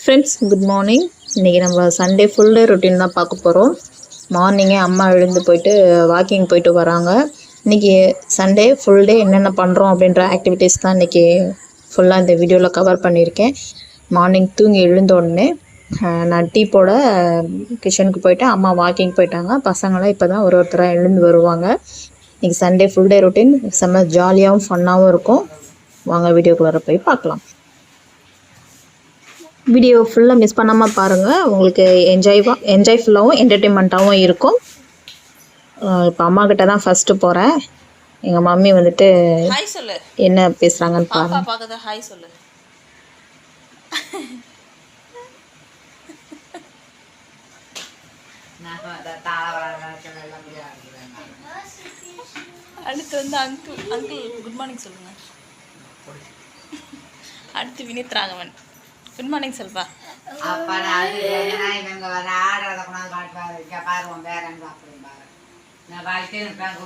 Friends good morning இன்றைக்கி நம்ம Sunday full day routine தான் பார்க்க போகிறோம் மார்னிங்கே அம்மா எழுந்து போயிட்டு வாக்கிங் போயிட்டு வராங்க. இன்றைக்கி சண்டே ஃபுல் டே என்னென்ன பண்ணுறோம் அப்படின்ற ஆக்டிவிட்டீஸ் தான் இன்றைக்கி ஃபுல்லாக இந்த வீடியோவில் கவர் பண்ணியிருக்கேன். மார்னிங் தூங்கி எழுந்த உடனே நான் டீ போட கிச்சனுக்கு போயிட்டு அம்மா வாக்கிங் போயிட்டாங்க. பசங்களாம் இப்போ தான் ஒரு ஒருத்தராக எழுந்து வருவாங்க. இன்றைக்கி சண்டே ஃபுல் டே ரொட்டீன் செம்ம ஜாலியாகவும் ஃபன்னாகவும் இருக்கும். வாங்க வீடியோக்குள்ளார போய் பார்க்கலாம். வீடியோ ஃபுல்லாக மிஸ் பண்ணாமல் பாருங்கள் உங்களுக்கு என்ஜாய்வாக என்ஜாய் ஃபுல்லாகவும் என்டர்டெயின்மெண்ட்டாகவும் இருக்கும். இப்போ அம்மா கிட்ட தான் ஃபஸ்ட்டு போகிறேன் எங்கள் மம்மி வந்துட்டு ஹாய் சொல்லு. என்ன பேசுகிறாங்கன்னு பார்க்கத ஹாய் சொல்லு. அடுத்து வந்து அங்கிள் அங்கிள் குட் மார்னிங் சொல்லுங்க. அடுத்து வினித் ராகவன் குட் மார்னிங் சொல்பா அப்ப அது இவங்க வந்து ஆடுறத கொண்டாந்து காட்டுவாரு. இங்க பாருவோம் வேற பாரு நான் வாழ்க்கை இருப்பேன்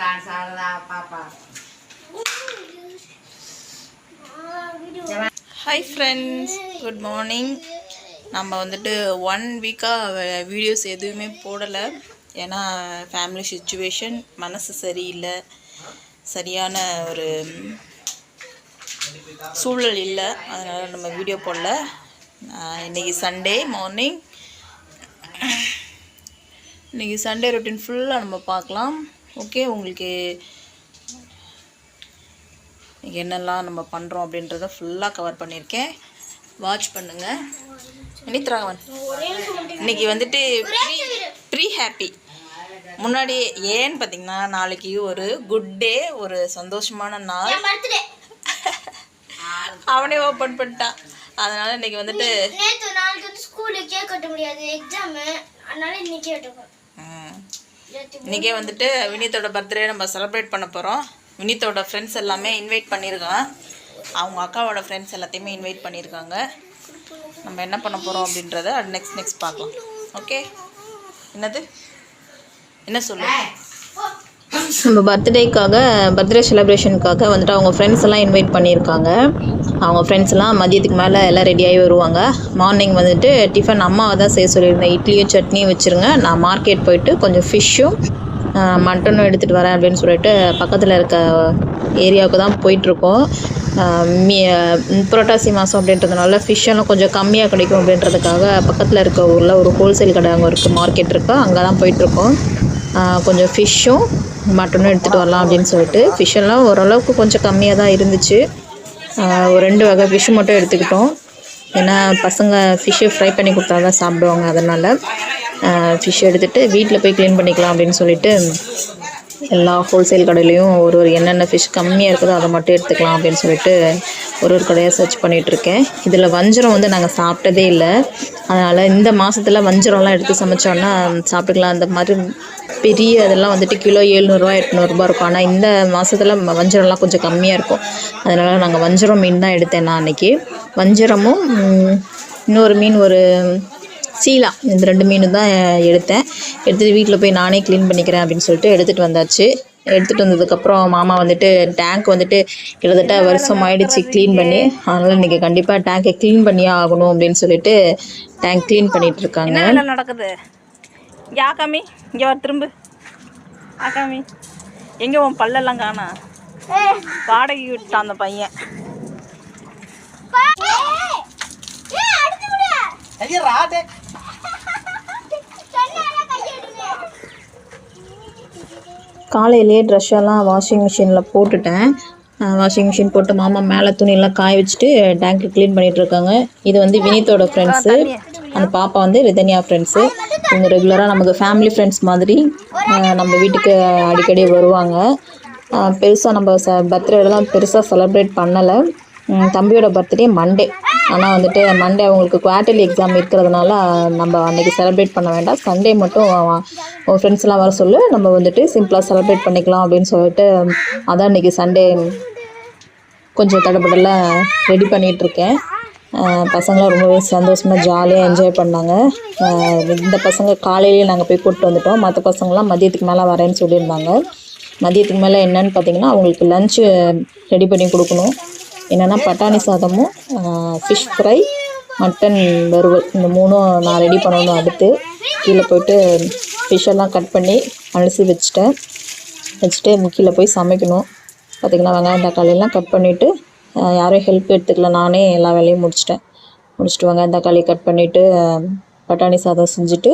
டான்ஸ் ஆடுறதா பாப்பா ஹாய் ஃப்ரெண்ட்ஸ் குட் மார்னிங் நம்ம வந்துட்டு ஒன் வீக்காக வீடியோஸ் எதுவுமே போடலை. ஏன்னா ஃபேமிலி சுச்சுவேஷன் மனசு சரியில்லை. சரியான ஒரு சூழல் இல்லை. அதனால் நம்ம வீடியோ போடல. ஆஹ் இன்னைக்கு சண்டே மார்னிங் இன்னைக்கு சண்டே ரொட்டீன் ஃபுல்லாக நம்ம பார்க்கலாம். ஓகே உங்களுக்கு என்னெல்லாம் நம்ம பண்ணுறோம் அப்படின்றத ஃபுல்லாக கவர் பண்ணியிருக்கேன். வாட்ச் பண்ணுங்கள் வினித் ராகவன் இன்னைக்கு வந்துட்டு ப்ரீ ப்ரீ ஹாப்பி முன்னாடி ஏன்னு பார்த்தீங்கன்னா நாளைக்கு ஒரு குட் டே ஒரு சந்தோஷமான நாள். அவனே ஓப்பன் பண்ணிட்டான் அதனால இன்னைக்கு வந்துட்டு நேத்து நாளைக்கு வந்து ஸ்கூலுக்கு கேக் கட்ட முடியாது. எக்ஸாம் அதனால இன்னைக்கே வந்துட்டு வினீத்தோட பர்த்டே நம்ம செலிப்ரேட் பண்ண போகிறோம் வினீத்தோட ஃப்ரெண்ட்ஸ் எல்லாமே இன்வைட் பண்ணியிருக்கான் அவங்க அக்காவோட ஃப்ரெண்ட்ஸ் எல்லாத்தையுமே இன்வைட் பண்ணியிருக்காங்க நம்ம என்ன பண்ண போகிறோம் அப்படின்றத நெக்ஸ்ட் நெக்ஸ்ட் பார்க்கலாம். ஓகே என்னது? என்ன சொல்லு நம்ம பர்த்டேக்காக பர்த்டே செலிப்ரேஷனுக்காக வந்துட்டு அவங்க ஃப்ரெண்ட்ஸ் எல்லாம் இன்வைட் பண்ணியிருக்காங்க. அவங்க ஃப்ரெண்ட்ஸ் எல்லாம் மதியத்துக்கு மேலே எல்லாம் ரெடியாகி வருவாங்க. மார்னிங் வந்துட்டு டிஃபன் அம்மாவை தான் செய்ய சொல்லியிருந்தேன். இட்லியும் சட்னியும் வச்சுருங்க. நான் மார்க்கெட் போயிட்டு கொஞ்சம் ஃபிஷ்ஷும் மட்டனும் எடுத்துகிட்டு வரேன் அப்படின்னு சொல்லிட்டு பக்கத்தில் இருக்க ஏரியாவுக்கு தான் போயிட்டுருக்கோம். மீ புரட்டாசி மாதம் அப்படின்றதுனால ஃபிஷ்ஷெல்லாம் கொஞ்சம் கம்மியாக கிடைக்கும் அப்படின்றதுக்காக பக்கத்தில் இருக்க ஊரில் ஒரு ஹோல்சேல் கடை அங்கே இருக்குது மார்க்கெட் இருக்குது அங்கே தான் போயிட்டுருக்கோம். கொஞ்சம் ஃபிஷ்ஷும் மட்டனும் எடுத்துகிட்டு வரலாம் அப்படின்னு சொல்லிட்டு. ஃபிஷ்ஷெல்லாம் ஓரளவுக்கு கொஞ்சம் கம்மியாக தான் இருந்துச்சு. ஒரு ரெண்டு வகை ஃபிஷ் மட்டும் எடுத்துக்கிட்டோம். ஏன்னா பசங்க ஃபிஷ்ஷு ஃப்ரை பண்ணி கொடுத்தா தான் சாப்பிடுவாங்க. அதனால் ஃபிஷ் எடுத்துகிட்டு வீட்டில் போய் க்ளீன் பண்ணிக்கலாம் அப்படின்னு சொல்லிட்டு எல்லா ஹோல்சேல் கடையிலையும் ஒரு ஒரு என்னென்ன ஃபிஷ் கம்மியாக இருக்குதோ அதை மட்டும் எடுத்துக்கலாம் அப்படின்னு சொல்லிட்டு ஒரு ஒரு கடையாக சர்ச் பண்ணிகிட்ருக்கேன் இதில் வஞ்சரம் வந்து நாங்கள் சாப்பிட்டதே இல்லை. அதனால் இந்த மாதத்துல வஞ்சரம்லாம் எடுத்து சமைச்சோன்னா சாப்பிட்டுக்கலாம். அந்த மாதிரி பெரிய அதெல்லாம் வந்துட்டு கிலோ ஏழ்நூறுரூவா எட்நூறுரூபா இருக்கும். ஆனால் இந்த மாதத்துல வஞ்சரம்லாம் கொஞ்சம் கம்மியாக இருக்கும். அதனால் நாங்கள் வஞ்சரம் மீன் தான் எடுத்தேன் நான் அன்றைக்கி வஞ்சரமும் இன்னொரு மீன் ஒரு சீலா இந்த ரெண்டு மீன் தான் எடுத்தேன். எடுத்துகிட்டு வீட்டில் போய் நானே க்ளீன் பண்ணிக்கிறேன் அப்படின்னு சொல்லிட்டு எடுத்துகிட்டு வந்தாச்சு. எடுத்துகிட்டு வந்ததுக்கப்புறம் மாமா வந்துட்டு டேங்க் வந்துட்டு கிட்டத்தட்ட வருஷம் ஆயிடுச்சு க்ளீன் பண்ணி. அதனால் இன்றைக்கி கண்டிப்பாக டேங்கை க்ளீன் பண்ணியே ஆகணும் அப்படின்னு சொல்லிட்டு டேங்க் க்ளீன் பண்ணிகிட்டு இருக்காங்க. நடக்குது? யா காமி. இங்கே வர திரும்ப. ஆ காமி. எங்கே உன் பல்லெல்லாம் காணா? வாடகை விட்டான் அந்த பையன். காலையிலேயே ட்ரெஸ் எல்லாம் வாஷிங் மிஷினில் போட்டுட்டேன். வாஷிங் மிஷின் போட்டு மாமா மேலே துணியெல்லாம் காய வச்சுட்டு டேங்க்கு க்ளீன் பண்ணிட்டு இருக்காங்க. இது வந்து வினீத்தோட ஃப்ரெண்ட்ஸு அந்த பாப்பா வந்து ரிதன்யா ஃப்ரெண்ட்ஸு இவங்க ரெகுலராக நமக்கு ஃபேமிலி ஃப்ரெண்ட்ஸ் மாதிரி நம்ம வீட்டுக்கு அடிக்கடி வருவாங்க. பெருசாக நம்ம ச பர்த்டேலாம் பெருசாக செலப்ரேட் பண்ணலை. தம்பியோட பர்த்டே மண்டே ஆனால் வந்துட்டு மண்டே அவங்களுக்கு குவார்டர்லி எக்ஸாம் இருக்கிறதுனால நம்ம அன்றைக்கி செலிப்ரேட் பண்ண வேண்டாம். சண்டே மட்டும் உன் ஃப்ரெண்ட்ஸ்லாம் வர சொல்லு. நம்ம வந்துட்டு சிம்பிளாக செலிப்ரேட் பண்ணிக்கலாம் அப்படின்னு சொல்லிட்டு அதான் இன்றைக்கி சண்டே கொஞ்சம் தடப்படலாம் ரெடி பண்ணிகிட்ருக்கேன் பசங்களாம் ரொம்பவே சந்தோஷமாக ஜாலியாக என்ஜாய் பண்ணாங்க. இந்த பசங்க காலையிலேயே நாங்கள் போய் கூப்பிட்டு வந்துட்டோம். மற்ற பசங்களாம் மதியத்துக்கு மேலே வரேன்னு சொல்லியிருந்தாங்க. மதியத்துக்கு மேலே என்னன்னு பார்த்தீங்கன்னா அவங்களுக்கு லஞ்சு ரெடி பண்ணி கொடுக்கணும். என்னென்னா பட்டாணி சாதமும் ஃபிஷ் ஃப்ரை மட்டன் வறுவல். இந்த மூணும் நான் ரெடி பண்ணணும் அடுத்து. கீழே போயிட்டு ஃபிஷ்ஷெல்லாம் கட் பண்ணி அலசி வச்சுட்டேன். வச்சுட்டு கீழே போய் சமைக்கணும். பார்த்திங்கன்னா வெங்காயம் தக்காளியெல்லாம் கட் பண்ணிவிட்டு யாரும் ஹெல்ப் எடுத்துக்கல. நானே எல்லா வேலையும் முடிச்சிட்டேன். முடிச்சுட்டு வெங்காயம் தக்காளி கட் பண்ணிவிட்டு பட்டாணி சாதம் செஞ்சுட்டு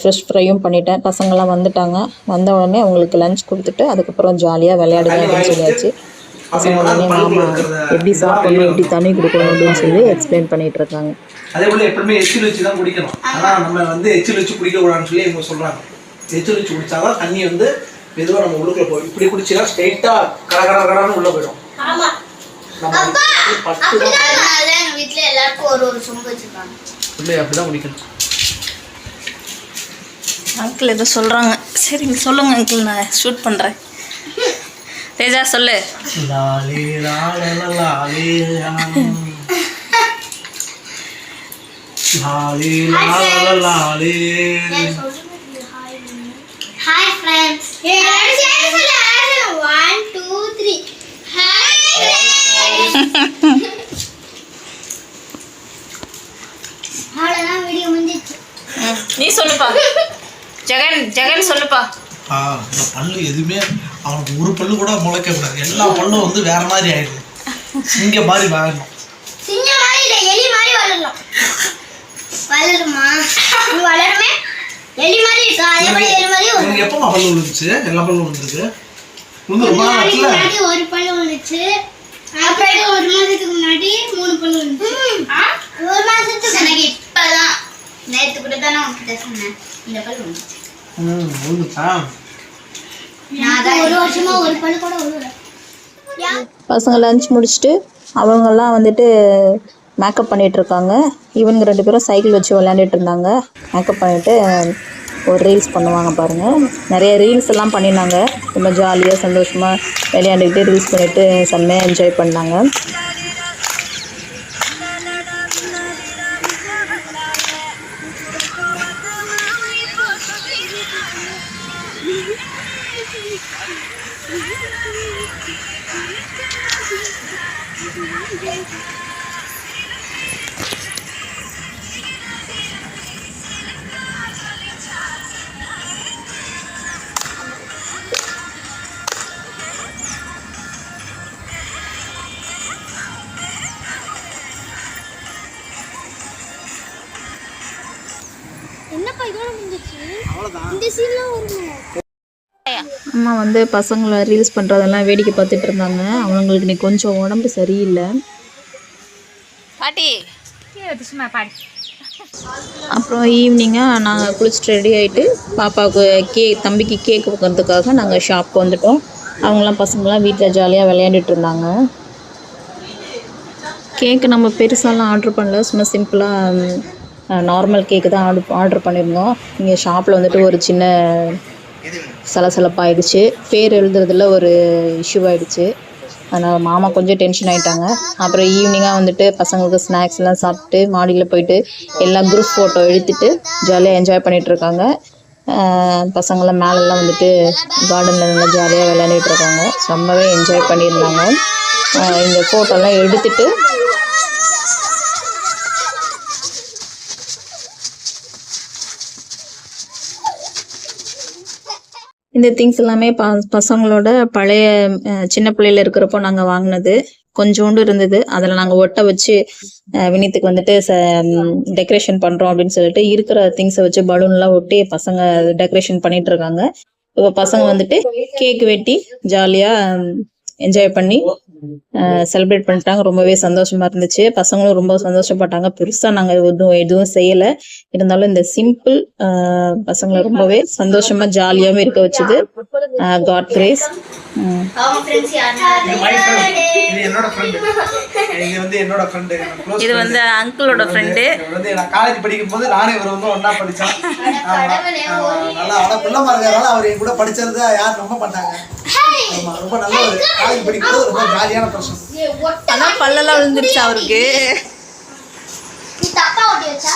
ஃப்ரெஷ் ஃப்ரையும் பண்ணிட்டேன். பசங்கள்லாம் வந்துட்டாங்க. வந்த உடனே அவங்களுக்கு லஞ்ச் கொடுத்துட்டு அதுக்கப்புறம் ஜாலியாக விளையாடுங்க அப்படின்னு சொல்லியாச்சு. பசங்க உடனே மாமா எப்படி சாப்பிடணும் எப்படி தண்ணி கொடுக்கணும் அப்படின்னு சொல்லி எக்ஸ்பிளைன் பண்ணிகிட்டு இருக்காங்க. அதே போல எப்பவுமே எச்சில் வச்சு தான் குடிக்கணும். ஆனா நம்ம வந்து எச்சில் வச்சு குடிக்க கூடாதுன்னு சொல்லி இவங்க சொல்றாங்க. எச்சில் வச்சு குடிச்சாதான் தண்ணி வந்து மெதுவா நம்ம உள்ளுக்குள்ள போகும் இப்படி குடிச்சா ஸ்ட்ரெயிட்டா கட கட கடன்னு உள்ள போயிடும். எல்லாருக்கும் ஒரு ஒரு சொம்பு வச்சிருக்காங்க. அப்படிதான் குடிக்கணும். அங்கிள் ஏதோ சொல்கிறாங்க சரிங்க சொல்லுங்கள் அங்கிள் நான் ஷூட் பண்ணுறேன் தேஜா சொல்லு. லாலே லாலே லாலே லாலே லாலே லாலே ஹாய் ஃப்ரெண்ட்ஸ் எல்லாரும் சேர்ந்து சொல்லு எல்லாரும் ஒன் டூ த்ரீ ஹாய் அவ்வளோதான் வீடியோ முடிஞ்சிச்சு ம், நீ சொல்லுப்பா. ஜெகன் ஜெகன் சொல்லுப்பா. ஆ இந்த பல்லு எதுவுமே அவனுக்கு ஒரு பல்லு கூட முளைக்க கூடாது. எல்லா பல்லும் வந்து வேற மாதிரி ஆயிடுது. இங்க மாதிரி வாழணும். சிங்கம் மாதிரி இல்லை எலி மாதிரி வளரலாம் வளருமா? நீ வளருமே எலி மாதிரி இருக்கா அதே மாதிரி எலி மாதிரி வரும் உனக்கு எப்போ பல்லு விழுந்துச்சு? எல்லா பல்லும் விழுந்துருக்கு? விழுந்து ரொம்ப நாள் ஆச்சுல முன்னாடி ஒரு பல்லு வந்துச்சு அப்புறம் ஒரு மாசத்துக்கு முன்னாடி மூணு பல்லு வந்துச்சு ஒரு மாசத்துக்கு எனக்கு இப்பதான் நேத்து கூட தானே உங்ககிட்ட சொன்னேன். இந்த பல்லு வந்துச்சு ம் விழுந்துச்சா? நான் ஒரு வருஷமா ஒரு பல்லு கூட விழுல பசங்க லஞ்ச் முடிச்சுட்டு அவங்கெல்லாம் வந்துட்டு மேக்கப் பண்ணிகிட்டு இருக்காங்க இவனுங்க ரெண்டு பேரும் சைக்கிள் வச்சு விளையாண்டுட்டு இருந்தாங்க மேக்கப் பண்ணிவிட்டு ஒரு ரீல்ஸ் பண்ணுவாங்க பாருங்கள் நிறைய ரீல்ஸ் எல்லாம் பண்ணினாங்க ரொம்ப ஜாலியாக சந்தோஷமாக விளையாண்டுக்கிட்டு ரீல்ஸ் பண்ணிவிட்டு செம்மையாக என்ஜாய் பண்ணாங்க. என்னப்பா இதோட முடிஞ்சிச்சு இந்த சீன்லாம் வருமா அம்மா வந்து பசங்களை ரீல்ஸ் பண்ணுறதெல்லாம் வேடிக்கை பார்த்துட்டு இருந்தாங்க. அவங்களுக்கு இன்னைக்கு கொஞ்சம் உடம்பு சரியில்லை. பாட்டி. அப்புறம் ஈவினிங்காக நாங்கள் குளிச்சுட்டு ரெடி ஆகிட்டு பாப்பாவுக்கு கே தம்பிக்கு கேக் வைக்கிறதுக்காக நாங்கள் ஷாப்க்கு வந்துட்டோம். அவங்களாம் பசங்களாம் வீட்டில் ஜாலியாக விளையாண்டுட்டு இருந்தாங்க. கேக்கு நம்ம பெருசாலாம் ஆர்டர் பண்ணல. சும்மா சிம்பிளாக நார்மல் கேக்கு தான் ஆர்டர் ஆர்டர் பண்ணியிருந்தோம் இங்கே ஷாப்பில் வந்துட்டு ஒரு சின்ன சலசலப்பாயிடுச்சு. பேர் எழுதுறதுல ஒரு இஷ்யூ ஆயிடுச்சு. அதனால் மாமா கொஞ்சம் டென்ஷன் ஆகிட்டாங்க அப்புறம் ஈவினிங்காக வந்துட்டு பசங்களுக்கு ஸ்நாக்ஸ்லாம் சாப்பிட்டு மாடியில் போயிட்டு எல்லாம் குரூப் ஃபோட்டோ எடுத்துட்டு ஜாலியாக என்ஜாய் பண்ணிட்டு இருக்காங்க. பசங்களாம் மேலெல்லாம் வந்துட்டு கார்டனில் நல்லா ஜாலியாக விளையாண்டுட்டு இருக்காங்க. ரொம்பவே என்ஜாய் பண்ணியிருந்தாங்க. இந்த ஃபோட்டோலாம் எடுத்துட்டு இந்த திங்ஸ் எல்லாமே ப பசங்களோட பழைய சின்ன பிள்ளையில இருக்கிறப்போ நாங்கள் வாங்கினது கொஞ்சோண்டு இருந்தது. அதில் நாங்கள் ஒட்ட வச்சு வினித்துக்கு வந்துட்டு ச டெக்கரேஷன் பண்ணுறோம் அப்படின்னு சொல்லிட்டு இருக்கிற திங்ஸை வச்சு பலூன்லாம் ஒட்டி பசங்க டெக்கரேஷன் பண்ணிட்டு இருக்காங்க. இப்போ பசங்க வந்துட்டு கேக் வெட்டி ஜாலியாக என்ஜாய் பண்ணி செலிப்ரேட் பண்ணிட்டாங்க. ரொம்பவே சந்தோஷமா இருந்துச்சு. பசங்களும் ரொம்ப சந்தோஷப்பட்டாங்க. பெருசாக நாங்கள் எதுவும் எதுவும் செய்யலை. இருந்தாலும் இந்த சிம்பிள் பசங்களை ரொம்பவே சந்தோஷமா ஜாலியாகவும் இருக்க வச்சுது. காட் கிரேஸ் இது வந்து என்னோட ஃப்ரெண்டு இது வந்து அங்கிளோட ஃப்ரெண்டு வந்து நான் காலேஜ் படிக்கும் போது நானும் இவர் வந்து ஒண்ணா படிச்சோம் நல்லா பிள்ளைமா இருக்கிறதால அவர் என் கூட படிச்சது யாரும் நம்ப மாட்டாங்க ஆமா ரொம்ப நல்ல ஒரு காலேஜ் படிக்கும் போது ரொம்ப ஜாலியான பர்சன் ஆனால் பல்லெல்லாம் விழுந்துருச்சு அவருக்கு. நீ தப்பா ஓட்டி வச்சா?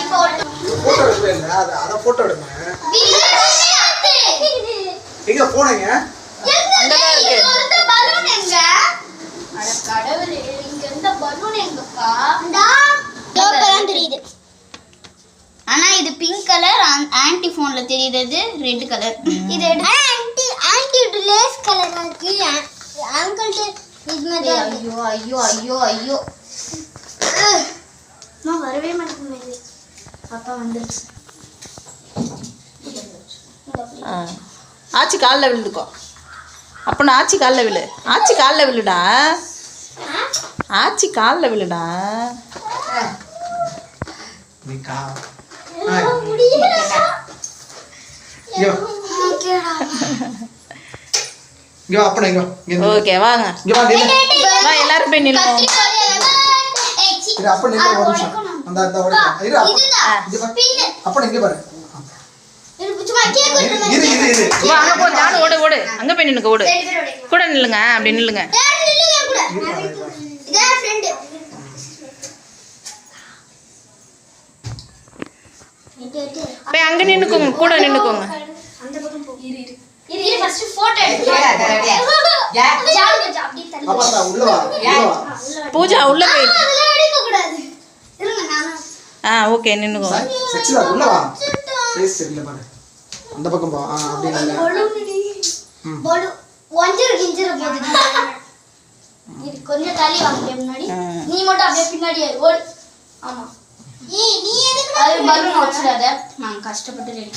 இப்போ ஓட்டு போட்டோ எடுக்கல அதை அதை போட்டோ எடுப்பேன் வீடியோ எங்க போனீங்க அங்கதான் இருக்கு. பலூன் எங்க? அட கடவுளே இங்க இருந்த பலூன் எங்கப்பா இப்பதான் தெரியுது. ஆனா இது பிங்க் கலர் ஆன்டி போன்ல தெரியுறது ரெட் கலர் இது இருக்கு அங்கிள் இது மாதிரி ஐயோ ஐயோ ஐயோ ஐயோ. நான் வரவே மாட்டேங்குது. அப்பா வந்துருச்சு. ஆச்சி காலில் விழுந்துக்கோ. அப்பனா ஆச்சி காலில் விழு. ஆச்சி காலில் விழுடா. ஆச்சி காலில் விழுடா. நீ கா ஆ, இங்க அப்பனே, இங்க. ஓகே வாங்க. இங்க வா. வா எல்லாரும் போய் நில்லுவோம். இரு, அப்பன் நில்லு, ஒரு நிமிஷம். அந்த- அந்த உடைக்கலாம். இரு, அப்பன். இங்க பாரு. அப்பன் இங்க பாரு. இரு, இரு, இரு, இரு. வா அங்கே போ ஜானு ஓடு ஓடு. அங்கே போய் நின்னுக்க ஓடு. கூட நில்லுங்க அப்படி நில்லுங்க. போய் அங்கே நின்னுக்கோங்க கூட நின்னுக்கோங்க. உள்ள வா, உள்ள வா. பூஜா உள்ள போய் ஆ ஓகே நின்னுக்கோங்க செக்ஸிலா, உள்ள வா. Face சரியில்லை பாரு. அந்த பக்கம் போ. ஆ அப்படி நல்ல. கொஞ்சம் தள்ளி முன்னாடி. நீ மட்டும் அப்படியே பின்னாடி ஓடு. ஆமா. நீ எதுக்கு அது பலூன் வச்சிடாத. நான் கஷ்டப்பட்டு ரெடி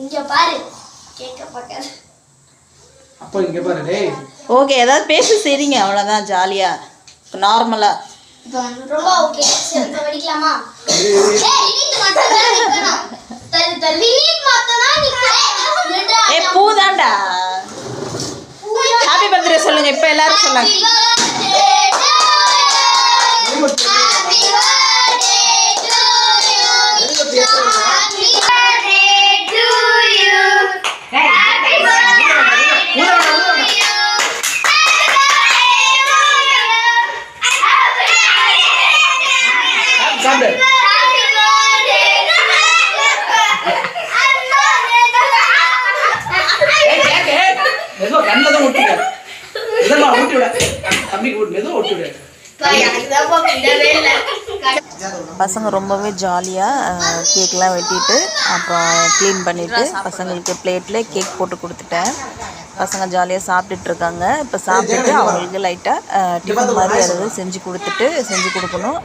இங்க பாரு. கேக்க பார்க்காத. அப்போ இங்க பாரு டேய். ஓகே ஏதாவது பேசி சரிங்க அவ்வளோதான் ஜாலியாக நார்மலாக ரொம்ப ஓகே சரி நிக்கணும். ஏ பூதாண்டா. ஹாப்பி பர்த்டே சொல்லுங்க இப்போ எல்லாரும் சொல்லுங்க. பசங்க ரொம்பவே ஜாலியாக கேக்லாம் வெட்டிட்டு அப்புறம் க்ளீன் பண்ணிவிட்டு பசங்களுக்கு பிளேட்டில் கேக் போட்டு கொடுத்துட்டேன். பசங்க ஜாலியாக சாப்பிட்டுட்டு இருக்காங்க இப்போ சாப்பிட்டுட்டு அவங்களுக்கு லைட்டாக டிஃபன் மாதிரி ஏதாவது செஞ்சு கொடுத்துட்டு செஞ்சு கொடுக்கணும்.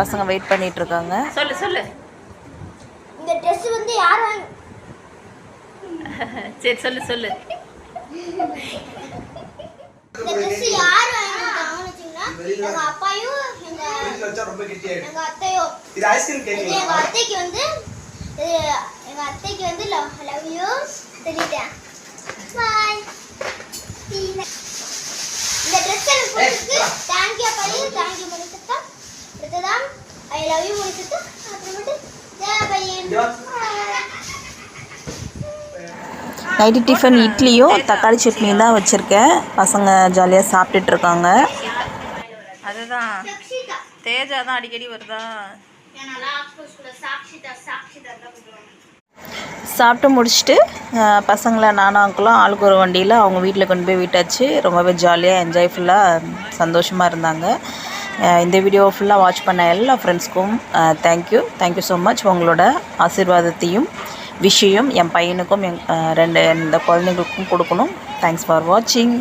பசங்க வெயிட் பண்ணிட்டு இருக்காங்க சொல்லு சொல்லு. இந்த Dress வந்து யார் சரி சொல்லு சொல்லு இந்த Dress யார் வாங்கினாங்கன்னு வச்சீங்கன்னா எங்க அப்பாயும் எங்க அத்தையும். இது ஐஸ்கிரீம் இது கேக் எங்க அத்தைக்கு வந்து எங்க அத்தைக்கு வந்து லவ் லவ் யூ சொல்லிட்டேன் பாய் இந்த ட்ரெஸ் எனக்கு பிடிச்சிருக்கு. தேங்க்யூ அப்பாடி. தேங்க்யூ மணிசத்தா அடுத்ததான் I love you night tiffin இட்லியும் தக்காளி சட்னியும் தான் வச்சுருக்கேன். பசங்க ஜாலியாக சாப்பிட்டுட்டு இருக்காங்க அதுதான். தேஜா தான் அடிக்கடி வருதா? சாப்பிட்டு முடிச்சுட்டு பசங்களை நானும் அங்கிளும் ஆளுக்கு ஒரு வண்டியில் அவங்க வீட்டில் கொண்டு போய் விட்டாச்சு. ரொம்பவே ஜாலியாக என்ஜாய்ஃபுல்லாக சந்தோஷமாக இருந்தாங்க. இந்த வீடியோ ஃபுல்லாக வாட்ச் பண்ண எல்லா ஃப்ரெண்ட்ஸ்க்கும் தேங்க்யூ தேங்க்யூ ஸோ மச் உங்களோட ஆசீர்வாதத்தையும் விஷயம் என் பையனுக்கும் என் ரெண்டு இந்த குழந்தைங்களுக்கும் கொடுக்கணும். தேங்க்ஸ் ஃபார் வாட்சிங்